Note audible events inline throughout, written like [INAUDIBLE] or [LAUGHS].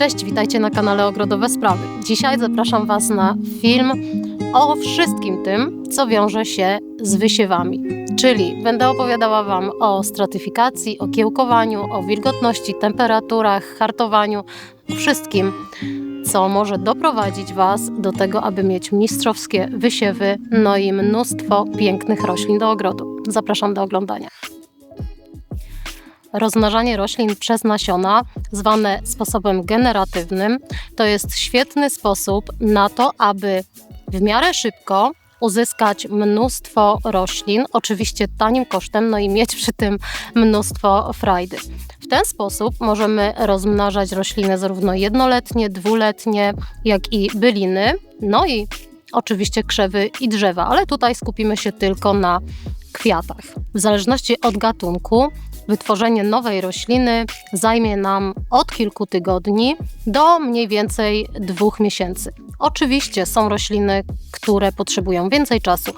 Cześć, witajcie na kanale Ogrodowe Sprawy. Dzisiaj zapraszam Was na film o wszystkim tym, co wiąże się z wysiewami. Czyli będę opowiadała Wam o stratyfikacji, o kiełkowaniu, o wilgotności, temperaturach, hartowaniu, wszystkim, co może doprowadzić Was do tego, aby mieć mistrzowskie wysiewy, no i mnóstwo pięknych roślin do ogrodu. Zapraszam do oglądania. Rozmnażanie roślin przez nasiona, zwane sposobem generatywnym, to jest świetny sposób na to, aby w miarę szybko uzyskać mnóstwo roślin, oczywiście tanim kosztem, no i mieć przy tym mnóstwo frajdy. W ten sposób możemy rozmnażać rośliny zarówno jednoletnie, dwuletnie, jak i byliny, no i oczywiście krzewy i drzewa, ale tutaj skupimy się tylko na kwiatach. W zależności od gatunku wytworzenie nowej rośliny zajmie nam od kilku tygodni do mniej więcej dwóch miesięcy. Oczywiście są rośliny, które potrzebują więcej czasu.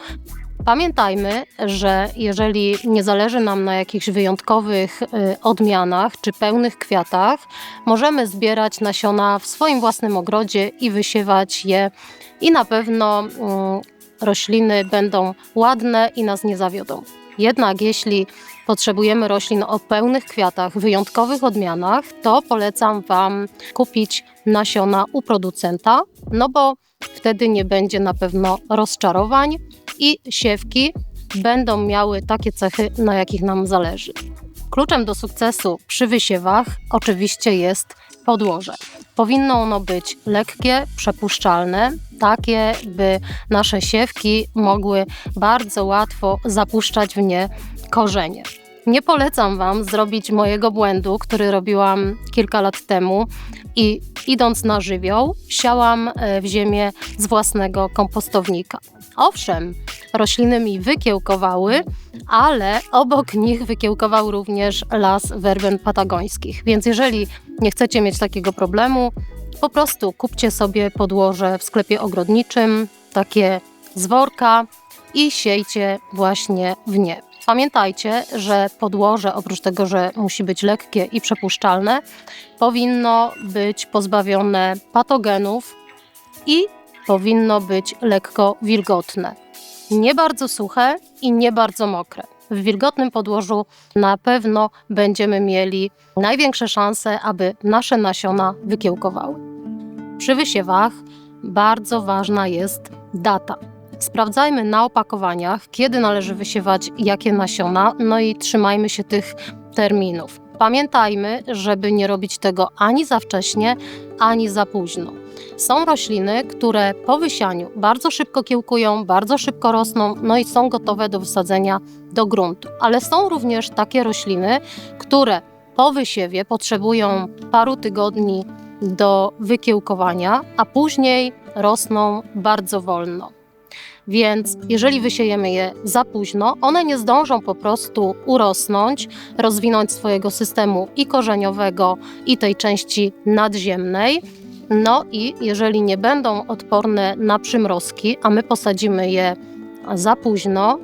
Pamiętajmy, że jeżeli nie zależy nam na jakichś wyjątkowych y, odmianach czy pełnych kwiatach, możemy zbierać nasiona w swoim własnym ogrodzie i wysiewać je, i na pewno mm, rośliny będą ładne i nas nie zawiodą. Jednak jeśli potrzebujemy roślin o pełnych kwiatach, wyjątkowych odmianach, to polecam Wam kupić nasiona u producenta, no bo wtedy nie będzie na pewno rozczarowań i siewki będą miały takie cechy, na jakich nam zależy. Kluczem do sukcesu przy wysiewach oczywiście jest podłoże. Powinno ono być lekkie, przepuszczalne, takie, by nasze siewki mogły bardzo łatwo zapuszczać w nie korzenie. Nie polecam Wam zrobić mojego błędu, który robiłam kilka lat temu i idąc na żywioł, siałam e, w ziemię z własnego kompostownika. Owszem, rośliny mi wykiełkowały, ale obok nich wykiełkował również las werben patagońskich. Więc jeżeli nie chcecie mieć takiego problemu, po prostu kupcie sobie podłoże w sklepie ogrodniczym, takie z worka i siejcie właśnie w nie. Pamiętajcie, że podłoże, oprócz tego, że musi być lekkie i przepuszczalne, powinno być pozbawione patogenów i powinno być lekko wilgotne. Nie bardzo suche i nie bardzo mokre. W wilgotnym podłożu na pewno będziemy mieli największe szanse, aby nasze nasiona wykiełkowały. Przy wysiewach bardzo ważna jest data. Sprawdzajmy na opakowaniach, kiedy należy wysiewać jakie nasiona, no i trzymajmy się tych terminów. Pamiętajmy, żeby nie robić tego ani za wcześnie, ani za późno. Są rośliny, które po wysianiu bardzo szybko kiełkują, bardzo szybko rosną, no i są gotowe do wysadzenia do gruntu. Ale są również takie rośliny, które po wysiewie potrzebują paru tygodni do wykiełkowania, a później rosną bardzo wolno. Więc jeżeli wysiejemy je za późno, one nie zdążą po prostu urosnąć, rozwinąć swojego systemu i korzeniowego, i tej części nadziemnej. No i jeżeli nie będą odporne na przymrozki, a my posadzimy je za późno,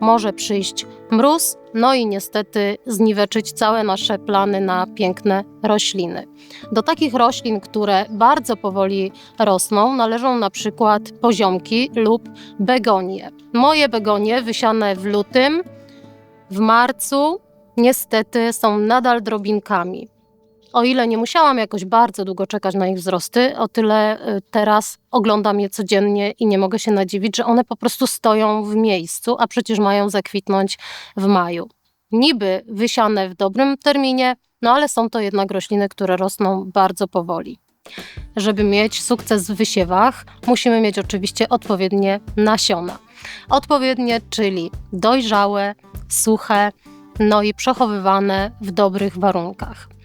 może przyjść mróz, no i niestety zniweczyć całe nasze plany na piękne rośliny. Do takich roślin, które bardzo powoli rosną, należą na przykład poziomki lub begonie. Moje begonie wysiane w lutym, w marcu, niestety są nadal drobinkami. O ile nie musiałam jakoś bardzo długo czekać na ich wzrosty, o tyle y, teraz oglądam je codziennie i nie mogę się nadziwić, że one po prostu stoją w miejscu, a przecież mają zakwitnąć w maju. Niby wysiane w dobrym terminie, no ale są to jednak rośliny, które rosną bardzo powoli. Żeby mieć sukces w wysiewach, musimy mieć oczywiście odpowiednie nasiona. Odpowiednie, czyli dojrzałe, suche, no i przechowywane w dobrych warunkach.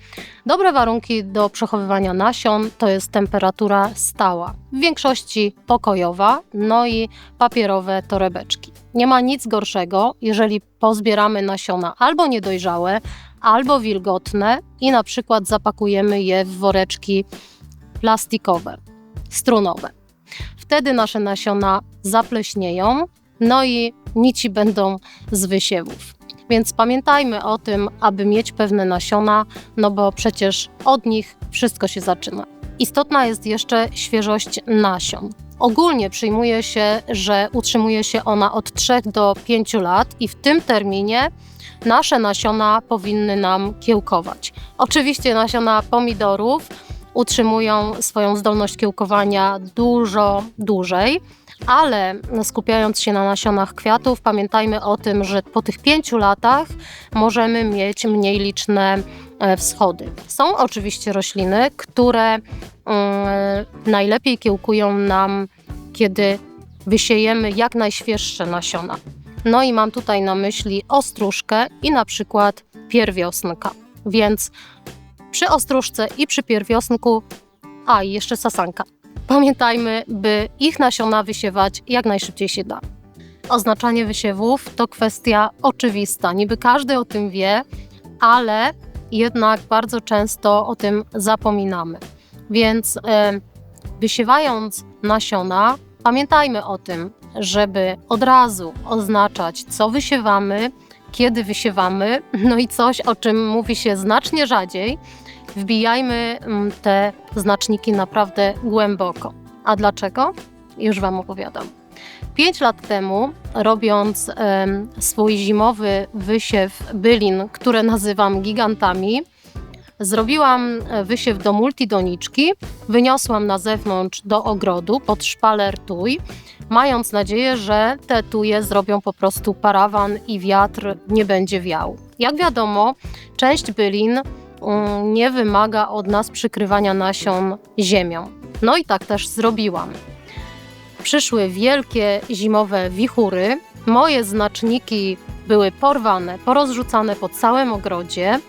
Dobre warunki do przechowywania nasion to jest temperatura stała, w większości pokojowa, no i papierowe torebeczki. Nie ma nic gorszego, jeżeli pozbieramy nasiona albo niedojrzałe, albo wilgotne i na przykład zapakujemy je w woreczki plastikowe, strunowe. Wtedy nasze nasiona zapleśnieją, no i nici będą z wysiewów. Więc pamiętajmy o tym, aby mieć pewne nasiona, no bo przecież od nich wszystko się zaczyna. Istotna jest jeszcze świeżość nasion. Ogólnie przyjmuje się, że utrzymuje się ona od 3 do 5 lat i w tym terminie nasze nasiona powinny nam kiełkować. Oczywiście nasiona pomidorów utrzymują swoją zdolność kiełkowania dużo dłużej, ale skupiając się na nasionach kwiatów, pamiętajmy o tym, że po tych pięciu latach możemy mieć mniej liczne e, wschody. Są oczywiście rośliny, które mm, najlepiej kiełkują nam, kiedy wysiejemy jak najświeższe nasiona. No i mam tutaj na myśli ostróżkę i na przykład pierwiosnka. Więc przy ostróżce i przy pierwiosnku, a i jeszcze sasanka. Pamiętajmy, by ich nasiona wysiewać jak najszybciej się da. Oznaczanie wysiewów to kwestia oczywista. Niby każdy o tym wie, ale jednak bardzo często o tym zapominamy. Więc e, wysiewając nasiona, pamiętajmy o tym, żeby od razu oznaczać, co wysiewamy, kiedy wysiewamy, no i coś, o czym mówi się znacznie rzadziej, wbijajmy mm, te znaczniki naprawdę głęboko. A dlaczego? Już Wam opowiadam. Pięć lat temu, robiąc swój zimowy wysiew bylin, które nazywam gigantami, zrobiłam e, wysiew do multidoniczki, wyniosłam na zewnątrz do ogrodu pod szpaler tuj, mając nadzieję, że te tuje zrobią po prostu parawan i wiatr nie będzie wiał. Jak wiadomo, część bylin nie wymaga od nas przykrywania nasion ziemią. No i tak też zrobiłam. Przyszły wielkie zimowe wichury. Moje znaczniki były porwane, porozrzucane po całym ogrodzie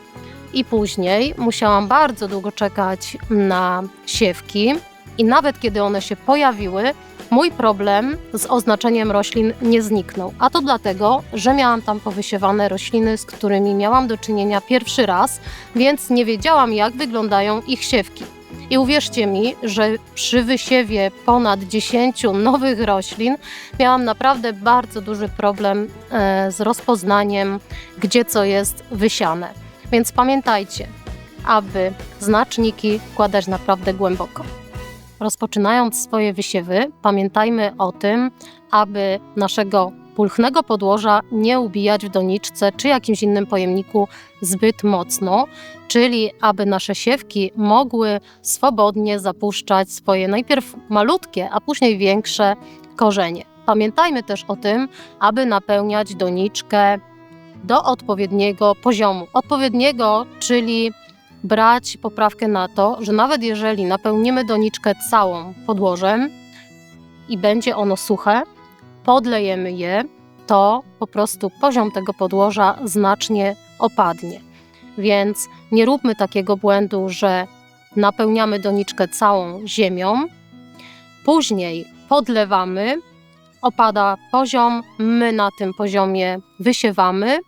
i później musiałam bardzo długo czekać na siewki. I nawet kiedy one się pojawiły, mój problem z oznaczeniem roślin nie zniknął. A to dlatego, że miałam tam powysiewane rośliny, z którymi miałam do czynienia pierwszy raz, więc nie wiedziałam, jak wyglądają ich siewki. I uwierzcie mi, że przy wysiewie ponad 10 nowych roślin miałam naprawdę bardzo duży problem e, z rozpoznaniem, gdzie co jest wysiane. Więc pamiętajcie, aby znaczniki wkładać naprawdę głęboko. Rozpoczynając swoje wysiewy, pamiętajmy o tym, aby naszego pulchnego podłoża nie ubijać w doniczce czy jakimś innym pojemniku zbyt mocno, czyli aby nasze siewki mogły swobodnie zapuszczać swoje najpierw malutkie, a później większe korzenie. Pamiętajmy też o tym, aby napełniać doniczkę do odpowiedniego poziomu. Odpowiedniego, czyli brać poprawkę na to, że nawet jeżeli napełnimy doniczkę całą podłożem i będzie ono suche, podlejemy je, to po prostu poziom tego podłoża znacznie opadnie. Więc nie róbmy takiego błędu, że napełniamy doniczkę całą ziemią, później podlewamy, opada poziom, my na tym poziomie wysiewamy,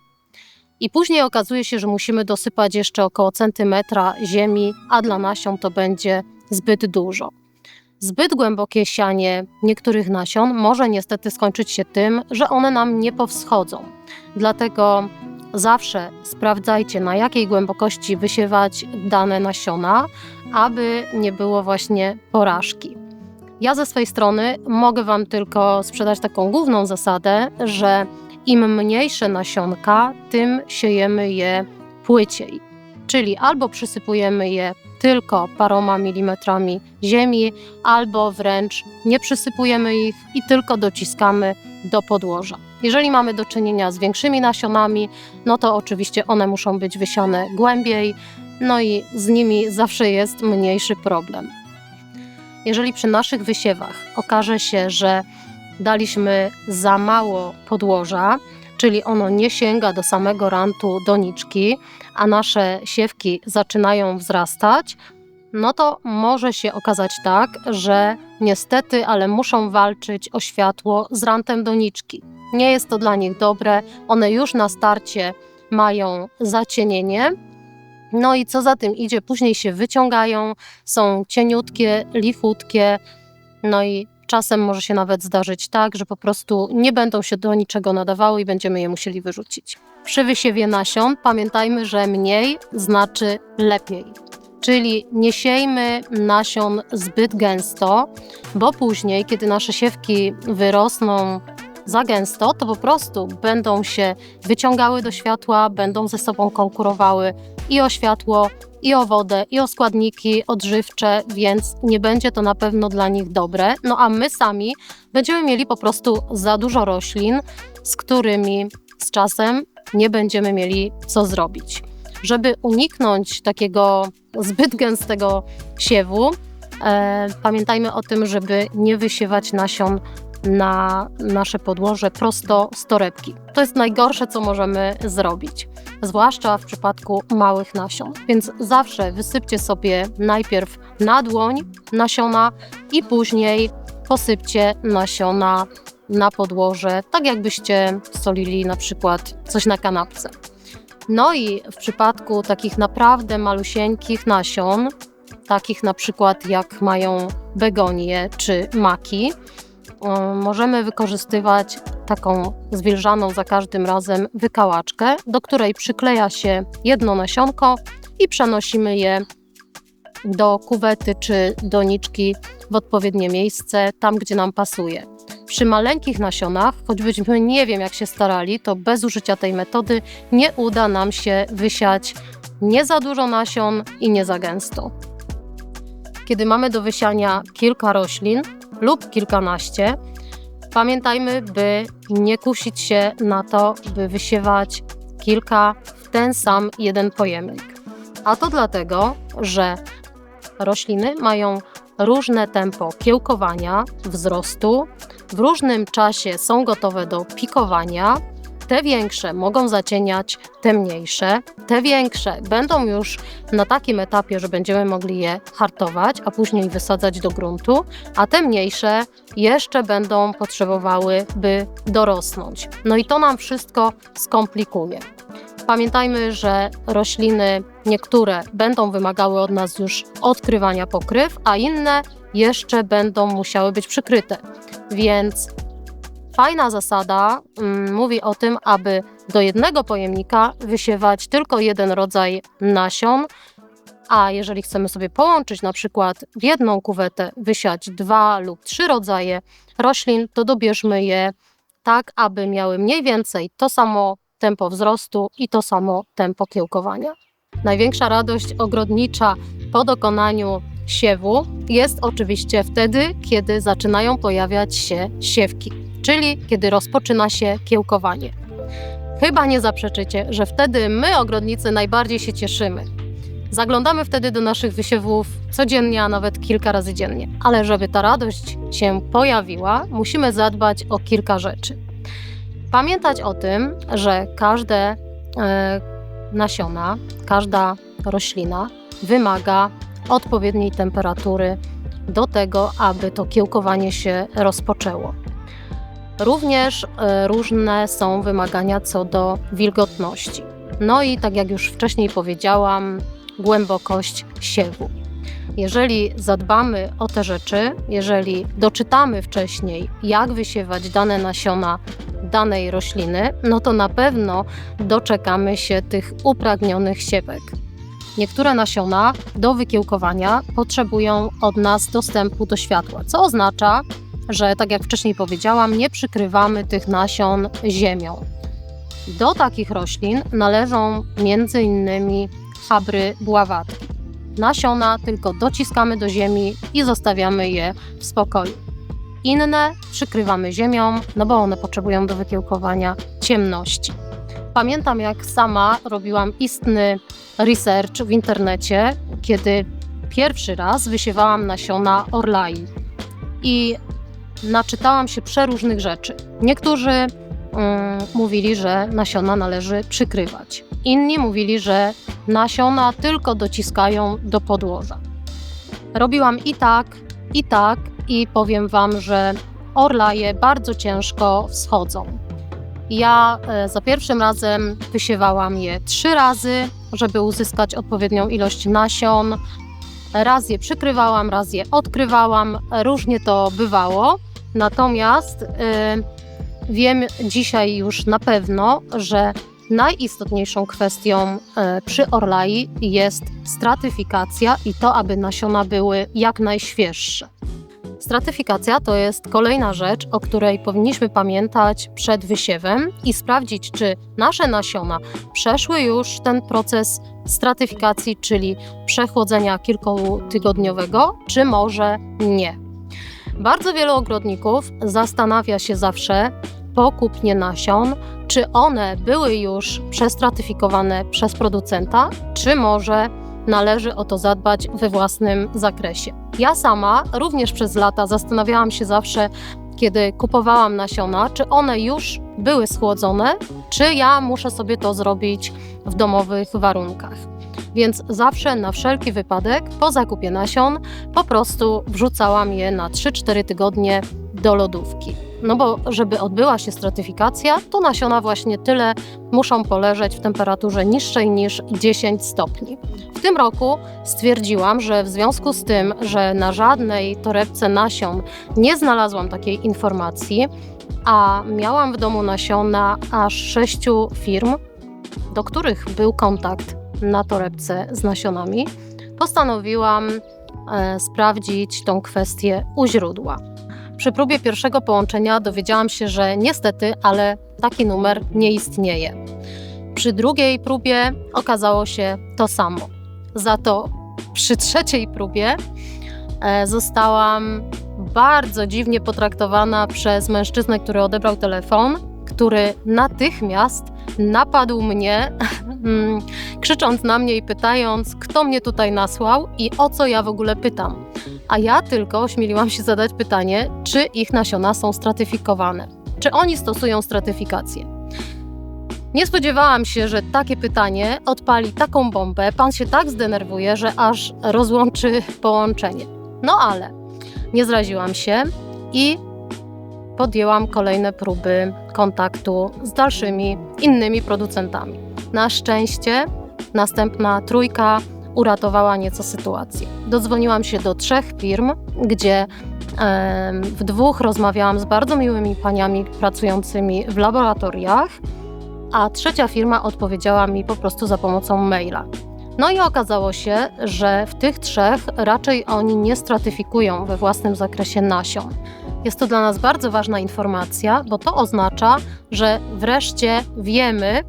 i później okazuje się, że musimy dosypać jeszcze około centymetra ziemi, a dla nasion to będzie zbyt dużo. Zbyt głębokie sianie niektórych nasion może niestety skończyć się tym, że one nam nie powschodzą. Dlatego zawsze sprawdzajcie, na jakiej głębokości wysiewać dane nasiona, aby nie było właśnie porażki. Ja ze swojej strony mogę Wam tylko sprzedać taką główną zasadę, że im mniejsze nasionka, tym siejemy je płyciej. Czyli albo przysypujemy je tylko paroma milimetrami ziemi, albo wręcz nie przysypujemy ich i tylko dociskamy do podłoża. Jeżeli mamy do czynienia z większymi nasionami, no to oczywiście one muszą być wysiane głębiej, no i z nimi zawsze jest mniejszy problem. Jeżeli przy naszych wysiewach okaże się, że daliśmy za mało podłoża, czyli ono nie sięga do samego rantu doniczki, a nasze siewki zaczynają wzrastać, no to może się okazać tak, że niestety, ale muszą walczyć o światło z rantem doniczki. Nie jest to dla nich dobre, one już na starcie mają zacienienie. No i co za tym idzie, później się wyciągają, są cieniutkie, lichutkie, no i Czasem może się nawet zdarzyć tak, że po prostu nie będą się do niczego nadawały i będziemy je musieli wyrzucić. Przy wysiewie nasion pamiętajmy, że mniej znaczy lepiej. Czyli nie siejmy nasion zbyt gęsto, bo później, kiedy nasze siewki wyrosną za gęsto, to po prostu będą się wyciągały do światła, będą ze sobą konkurowały i o światło, i o wodę, i o składniki odżywcze, więc nie będzie to na pewno dla nich dobre. No a my sami będziemy mieli po prostu za dużo roślin, z którymi z czasem nie będziemy mieli co zrobić. Żeby uniknąć takiego zbyt gęstego siewu, e, pamiętajmy o tym, żeby nie wysiewać nasion na nasze podłoże prosto z torebki. To jest najgorsze, co możemy zrobić, zwłaszcza w przypadku małych nasion. Więc zawsze wysypcie sobie najpierw na dłoń nasiona i później posypcie nasiona na podłoże, tak jakbyście solili na przykład coś na kanapce. No i w przypadku takich naprawdę malusieńkich nasion, takich na przykład jak mają begonie czy maki, możemy wykorzystywać taką zwilżaną za każdym razem wykałaczkę, do której przykleja się jedno nasionko i przenosimy je do kuwety czy doniczki w odpowiednie miejsce, tam gdzie nam pasuje. Przy maleńkich nasionach, choćbyśmy nie wiem jak się starali, to bez użycia tej metody nie uda nam się wysiać nie za dużo nasion i nie za gęsto. Kiedy mamy do wysiania kilka roślin, lub kilkanaście. Pamiętajmy, by nie kusić się na to, by wysiewać kilka w ten sam jeden pojemnik. A to dlatego, że rośliny mają różne tempo kiełkowania, wzrostu, w różnym czasie są gotowe do pikowania te większe mogą zacieniać te mniejsze. Te większe będą już na takim etapie, że będziemy mogli je hartować, a później wysadzać do gruntu, a te mniejsze jeszcze będą potrzebowały, by dorosnąć. No i to nam wszystko skomplikuje. Pamiętajmy, że rośliny niektóre będą wymagały od nas już odkrywania pokryw, a inne jeszcze będą musiały być przykryte. Więc Fajna zasada mm, mówi o tym, aby do jednego pojemnika wysiewać tylko jeden rodzaj nasion, a jeżeli chcemy sobie połączyć na przykład w jedną kuwetę wysiać dwa lub trzy rodzaje roślin, to dobierzmy je tak, aby miały mniej więcej to samo tempo wzrostu i to samo tempo kiełkowania. Największa radość ogrodnicza po dokonaniu siewu jest oczywiście wtedy, kiedy zaczynają pojawiać się siewki czyli kiedy rozpoczyna się kiełkowanie. Chyba nie zaprzeczycie, że wtedy my, ogrodnicy, najbardziej się cieszymy. Zaglądamy wtedy do naszych wysiewów codziennie, a nawet kilka razy dziennie. Ale żeby ta radość się pojawiła, musimy zadbać o kilka rzeczy. Pamiętać o tym, że każde e, nasiona, każda roślina wymaga odpowiedniej temperatury do tego, aby to kiełkowanie się rozpoczęło. Również e, różne są wymagania co do wilgotności. No i tak jak już wcześniej powiedziałam, głębokość siewu. Jeżeli zadbamy o te rzeczy, jeżeli doczytamy wcześniej, jak wysiewać dane nasiona danej rośliny, no to na pewno doczekamy się tych upragnionych siewek. Niektóre nasiona do wykiełkowania potrzebują od nas dostępu do światła, co oznacza, że tak jak wcześniej powiedziałam, nie przykrywamy tych nasion ziemią. Do takich roślin należą m.in. habry bławatki. Nasiona tylko dociskamy do ziemi i zostawiamy je w spokoju. Inne przykrywamy ziemią, no bo one potrzebują do wykiełkowania ciemności. Pamiętam, jak sama robiłam istny research w internecie, kiedy pierwszy raz wysiewałam nasiona orlai. I naczytałam się przeróżnych rzeczy. Niektórzy um, mówili, że nasiona należy przykrywać. Inni mówili, że nasiona tylko dociskają do podłoża. Robiłam i tak, i tak, i powiem Wam, że orlaje bardzo ciężko wschodzą. Ja e, za pierwszym razem wysiewałam je trzy razy, żeby uzyskać odpowiednią ilość nasion. Raz je przykrywałam, raz je odkrywałam, różnie to bywało. Natomiast y, wiem dzisiaj już na pewno, że najistotniejszą kwestią y, przy Orlai jest stratyfikacja i to, aby nasiona były jak najświeższe. Stratyfikacja to jest kolejna rzecz, o której powinniśmy pamiętać przed wysiewem i sprawdzić, czy nasze nasiona przeszły już ten proces stratyfikacji, czyli przechłodzenia kilkutygodniowego, czy może nie. Bardzo wielu ogrodników zastanawia się zawsze po kupnie nasion, czy one były już przestratyfikowane przez producenta, czy może należy o to zadbać we własnym zakresie. Ja sama również przez lata zastanawiałam się zawsze, kiedy kupowałam nasiona, czy one już były schłodzone, czy ja muszę sobie to zrobić w domowych warunkach. Więc zawsze na wszelki wypadek po zakupie nasion po prostu wrzucałam je na 3-4 tygodnie do lodówki. No bo żeby odbyła się stratyfikacja, to nasiona właśnie tyle muszą poleżeć w temperaturze niższej niż 10 stopni. W tym roku stwierdziłam, że w związku z tym, że na żadnej torebce nasion nie znalazłam takiej informacji, a miałam w domu nasiona aż sześciu firm, do których był kontakt na torebce z nasionami, postanowiłam e, sprawdzić tą kwestię u źródła. Przy próbie pierwszego połączenia dowiedziałam się, że niestety, ale taki numer nie istnieje. Przy drugiej próbie okazało się to samo. Za to przy trzeciej próbie e, zostałam bardzo dziwnie potraktowana przez mężczyznę, który odebrał telefon, który natychmiast napadł mnie, mm, krzycząc na mnie i pytając, kto mnie tutaj nasłał i o co ja w ogóle pytam. A ja tylko ośmieliłam się zadać pytanie, czy ich nasiona są stratyfikowane. Czy oni stosują stratyfikację? Nie spodziewałam się, że takie pytanie odpali taką bombę. Pan się tak zdenerwuje, że aż rozłączy połączenie. No ale nie zraziłam się i podjęłam kolejne próby kontaktu z dalszymi innymi producentami. Na szczęście następna trójka uratowała nieco sytuację. Dodzwoniłam się do trzech firm, gdzie w dwóch rozmawiałam z bardzo miłymi paniami pracującymi w laboratoriach, a trzecia firma odpowiedziała mi po prostu za pomocą maila. No i okazało się, że w tych trzech raczej oni nie stratyfikują we własnym zakresie nasion. Jest to dla nas bardzo ważna informacja, bo to oznacza, że wreszcie wiemy,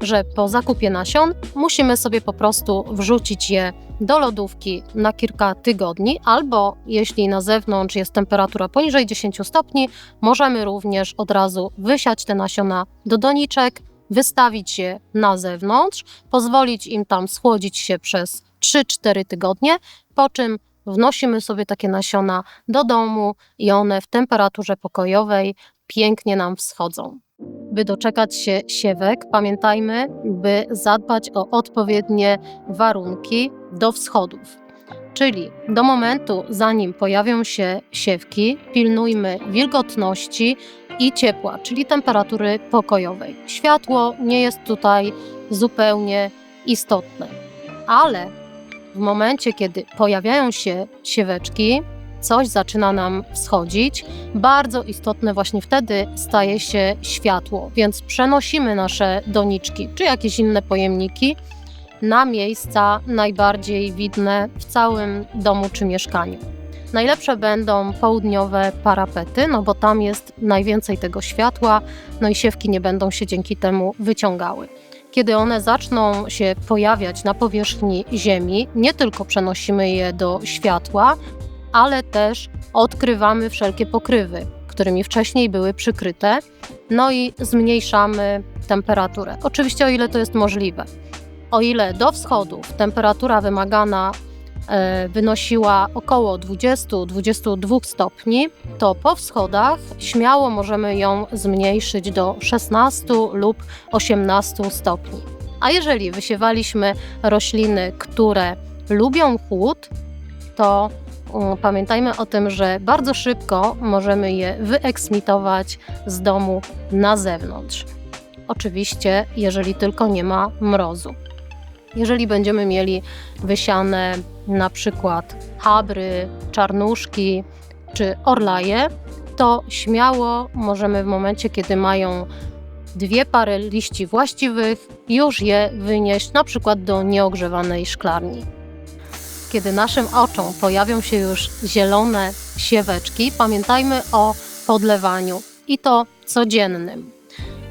że po zakupie nasion musimy sobie po prostu wrzucić je do lodówki na kilka tygodni, albo jeśli na zewnątrz jest temperatura poniżej 10 stopni, możemy również od razu wysiać te nasiona do doniczek, wystawić je na zewnątrz, pozwolić im tam schłodzić się przez 3-4 tygodnie, po czym wnosimy sobie takie nasiona do domu i one w temperaturze pokojowej pięknie nam wschodzą. By doczekać się siewek, pamiętajmy, by zadbać o odpowiednie warunki do wschodów. Czyli do momentu, zanim pojawią się siewki, pilnujmy wilgotności i ciepła, czyli temperatury pokojowej. Światło nie jest tutaj zupełnie istotne, ale w momencie, kiedy pojawiają się sieweczki, coś zaczyna nam wschodzić. Bardzo istotne właśnie wtedy staje się światło, więc przenosimy nasze doniczki czy jakieś inne pojemniki na miejsca najbardziej widne w całym domu czy mieszkaniu. Najlepsze będą południowe parapety, no bo tam jest najwięcej tego światła, no i siewki nie będą się dzięki temu wyciągały. Kiedy one zaczną się pojawiać na powierzchni Ziemi, nie tylko przenosimy je do światła, ale też odkrywamy wszelkie pokrywy, którymi wcześniej były przykryte, no i zmniejszamy temperaturę. Oczywiście, o ile to jest możliwe. O ile do wschodów temperatura wymagana wynosiła około 20-22 stopni, to po wschodach śmiało możemy ją zmniejszyć do 16 lub 18 stopni. A jeżeli wysiewaliśmy rośliny, które lubią chłód, to Pamiętajmy o tym, że bardzo szybko możemy je wyeksmitować z domu na zewnątrz. Oczywiście, jeżeli tylko nie ma mrozu. Jeżeli będziemy mieli wysiane na przykład habry, czarnuszki czy orlaje, to śmiało możemy w momencie, kiedy mają dwie pary liści właściwych, już je wynieść na przykład do nieogrzewanej szklarni. Kiedy naszym oczom pojawią się już zielone sieweczki, pamiętajmy o podlewaniu i to codziennym.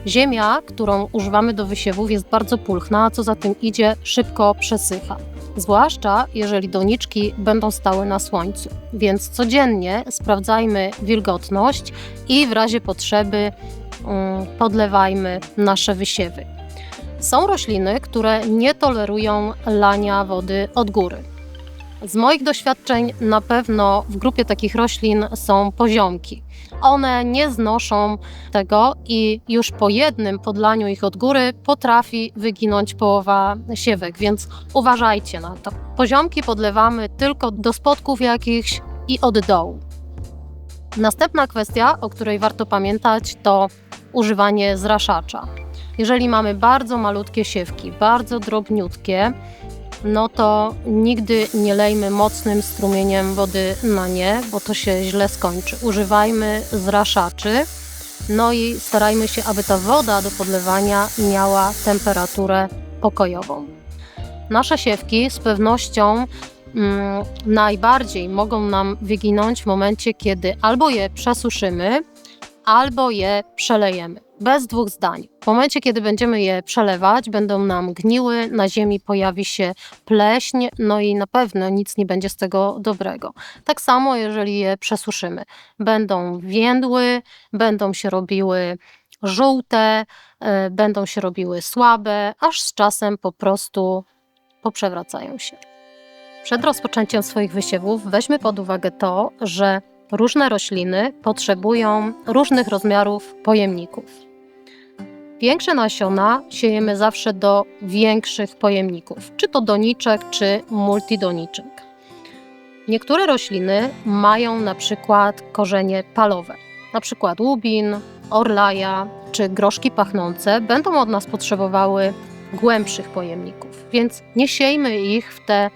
Ziemia, którą używamy do wysiewów, jest bardzo pulchna, a co za tym idzie, szybko przesycha. Zwłaszcza jeżeli doniczki będą stały na słońcu. Więc codziennie sprawdzajmy wilgotność i w razie potrzeby um, podlewajmy nasze wysiewy. Są rośliny, które nie tolerują lania wody od góry. Z moich doświadczeń na pewno w grupie takich roślin są poziomki. One nie znoszą tego i już po jednym podlaniu ich od góry potrafi wyginąć połowa siewek, więc uważajcie na to. Poziomki podlewamy tylko do spodków jakichś i od dołu. Następna kwestia, o której warto pamiętać, to używanie zraszacza. Jeżeli mamy bardzo malutkie siewki, bardzo drobniutkie, no to nigdy nie lejmy mocnym strumieniem wody na nie, bo to się źle skończy. Używajmy zraszaczy, no i starajmy się, aby ta woda do podlewania miała temperaturę pokojową. Nasze siewki z pewnością mm, najbardziej mogą nam wyginąć w momencie, kiedy albo je przesuszymy, albo je przelejemy. Bez dwóch zdań. W momencie, kiedy będziemy je przelewać, będą nam gniły, na ziemi pojawi się pleśń, no i na pewno nic nie będzie z tego dobrego. Tak samo, jeżeli je przesuszymy. Będą więdły, będą się robiły żółte, yy, będą się robiły słabe, aż z czasem po prostu poprzewracają się. Przed rozpoczęciem swoich wysiewów weźmy pod uwagę to, że różne rośliny potrzebują różnych rozmiarów pojemników. Większe nasiona siejemy zawsze do większych pojemników, czy to doniczek, czy multidoniczek. Niektóre rośliny mają na przykład korzenie palowe, na przykład łubin, orlaja czy groszki pachnące będą od nas potrzebowały głębszych pojemników, więc nie siejmy ich w te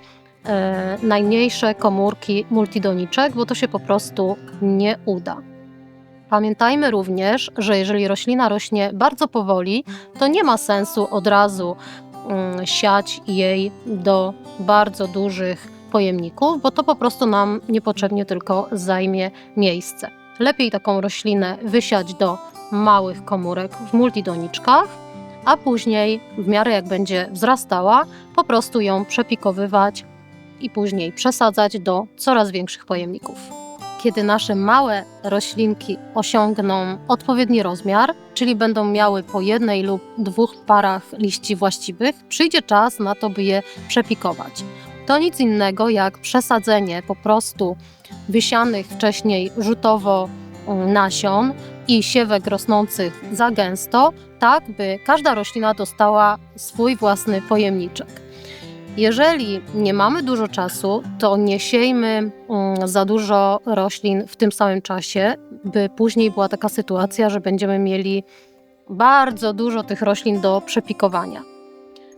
najmniejsze komórki multidoniczek, bo to się po prostu nie uda. Pamiętajmy również, że jeżeli roślina rośnie bardzo powoli, to nie ma sensu od razu um, siać jej do bardzo dużych pojemników, bo to po prostu nam niepotrzebnie tylko zajmie miejsce. Lepiej taką roślinę wysiać do małych komórek w multidoniczkach, a później, w miarę jak będzie wzrastała, po prostu ją przepikowywać i później przesadzać do coraz większych pojemników kiedy nasze małe roślinki osiągną odpowiedni rozmiar, czyli będą miały po jednej lub dwóch parach liści właściwych, przyjdzie czas na to, by je przepikować. To nic innego jak przesadzenie po prostu wysianych wcześniej rzutowo mm, nasion i siewek rosnących za gęsto, tak by każda roślina dostała swój własny pojemniczek. Jeżeli nie mamy dużo czasu, to nie siejmy mm, za dużo roślin w tym samym czasie, by później była taka sytuacja, że będziemy mieli bardzo dużo tych roślin do przepikowania.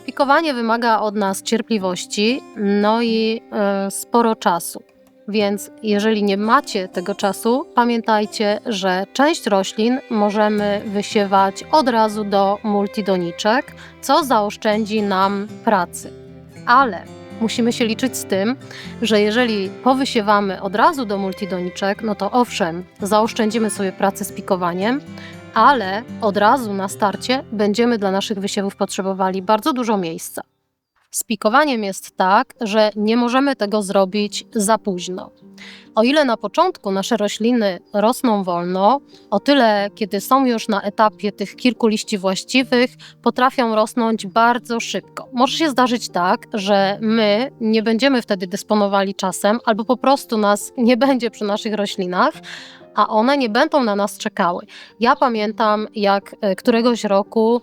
Pikowanie wymaga od nas cierpliwości, no i y, sporo czasu. Więc jeżeli nie macie tego czasu, pamiętajcie, że część roślin możemy wysiewać od razu do multidoniczek, co zaoszczędzi nam pracy ale musimy się liczyć z tym, że jeżeli powysiewamy od razu do multidoniczek, no to owszem, zaoszczędzimy sobie pracę z pikowaniem, ale od razu na starcie będziemy dla naszych wysiewów potrzebowali bardzo dużo miejsca. Z pikowaniem jest tak, że nie możemy tego zrobić za późno. O ile na początku nasze rośliny rosną wolno, o tyle, kiedy są już na etapie tych kilku liści właściwych, potrafią rosnąć bardzo szybko. Może się zdarzyć tak, że my nie będziemy wtedy dysponowali czasem, albo po prostu nas nie będzie przy naszych roślinach, a one nie będą na nas czekały. Ja pamiętam, jak e, któregoś roku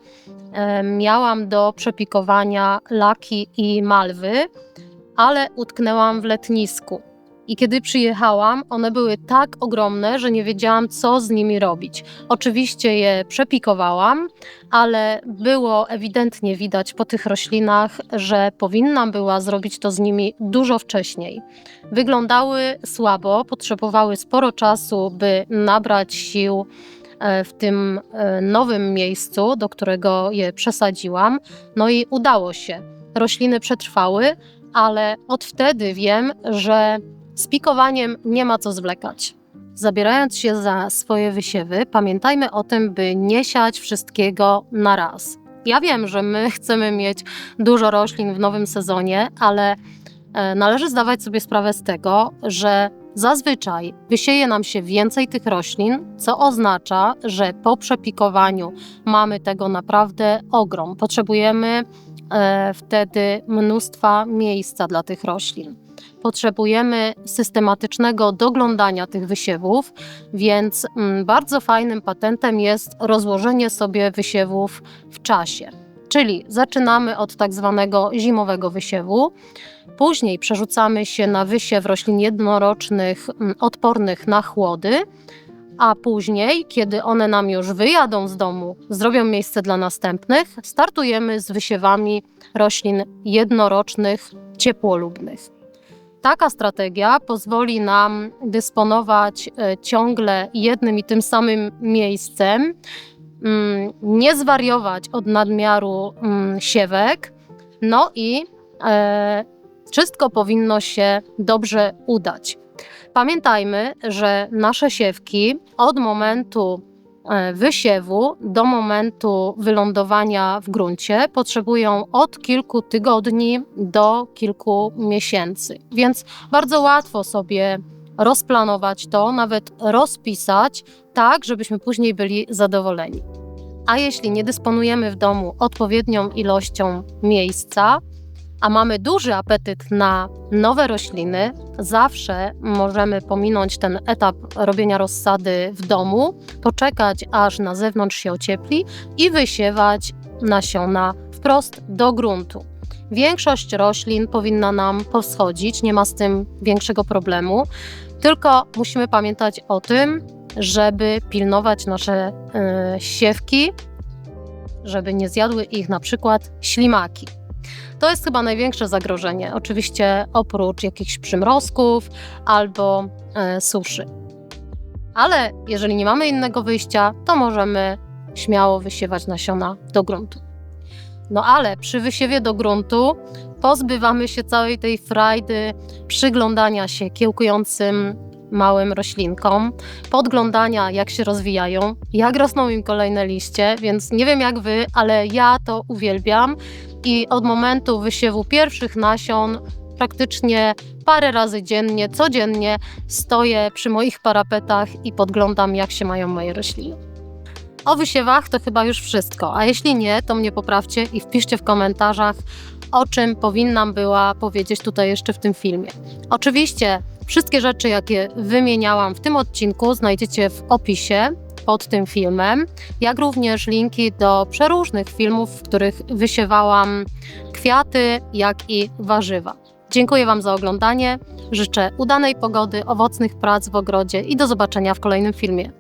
miałam do przepikowania laki i malwy, ale utknęłam w letnisku. I kiedy przyjechałam, one były tak ogromne, że nie wiedziałam, co z nimi robić. Oczywiście je przepikowałam, ale było ewidentnie widać po tych roślinach, że powinnam była zrobić to z nimi dużo wcześniej. Wyglądały słabo, potrzebowały sporo czasu, by nabrać sił e, w tym e, nowym miejscu, do którego je przesadziłam. No i udało się. Rośliny przetrwały, ale od wtedy wiem, że z pikowaniem nie ma co zwlekać. Zabierając się za swoje wysiewy, pamiętajmy o tym, by nie siać wszystkiego na raz. Ja wiem, że my [LAUGHS] chcemy mieć dużo roślin w nowym sezonie, ale e, należy zdawać sobie sprawę z tego, że zazwyczaj wysieje nam się więcej tych roślin, co oznacza, że po przepikowaniu mamy tego naprawdę ogrom. Potrzebujemy e, wtedy mnóstwa miejsca dla tych roślin. Potrzebujemy systematycznego doglądania tych wysiewów, więc mm, bardzo fajnym patentem jest rozłożenie sobie wysiewów w czasie. Czyli zaczynamy od tak zwanego zimowego wysiewu, później przerzucamy się na wysiew roślin jednorocznych mm, odpornych na chłody, a później, kiedy one nam już wyjadą z domu, zrobią miejsce dla następnych, startujemy z wysiewami roślin jednorocznych ciepłolubnych. Taka strategia pozwoli nam dysponować e, ciągle jednym i tym samym miejscem, mm, nie zwariować od nadmiaru mm, siewek, no i e, wszystko powinno się dobrze udać. Pamiętajmy, że nasze siewki od momentu e, wysiewu do momentu wylądowania w gruncie potrzebują od kilku tygodni do kilku miesięcy. Więc bardzo łatwo sobie rozplanować to, nawet rozpisać tak, żebyśmy później byli zadowoleni. A jeśli nie dysponujemy w domu odpowiednią ilością miejsca, a mamy duży apetyt na nowe rośliny, zawsze możemy pominąć ten etap robienia rozsady w domu, poczekać aż na zewnątrz się ociepli i wysiewać nasiona wprost do gruntu. Większość roślin powinna nam powschodzić, nie ma z tym większego problemu, tylko musimy pamiętać o tym, żeby pilnować nasze yy, siewki, żeby nie zjadły ich na przykład ślimaki. To jest chyba największe zagrożenie, oczywiście oprócz jakichś przymrozków albo e, suszy. Ale jeżeli nie mamy innego wyjścia, to możemy śmiało wysiewać nasiona do gruntu. No ale przy wysiewie do gruntu pozbywamy się całej tej frajdy przyglądania się kiełkującym małym roślinkom, podglądania jak się rozwijają, jak rosną im kolejne liście, więc nie wiem jak wy, ale ja to uwielbiam i od momentu wysiewu pierwszych nasion praktycznie parę razy dziennie, codziennie stoję przy moich parapetach i podglądam, jak się mają moje rośliny. O wysiewach to chyba już wszystko, a jeśli nie, to mnie poprawcie i wpiszcie w komentarzach, o czym powinnam była powiedzieć tutaj jeszcze w tym filmie. Oczywiście wszystkie rzeczy, jakie wymieniałam w tym odcinku, znajdziecie w opisie pod tym filmem, jak również linki do przeróżnych filmów, w których wysiewałam kwiaty, jak i warzywa. Dziękuję Wam za oglądanie. Życzę udanej pogody, owocnych prac w ogrodzie i do zobaczenia w kolejnym filmie.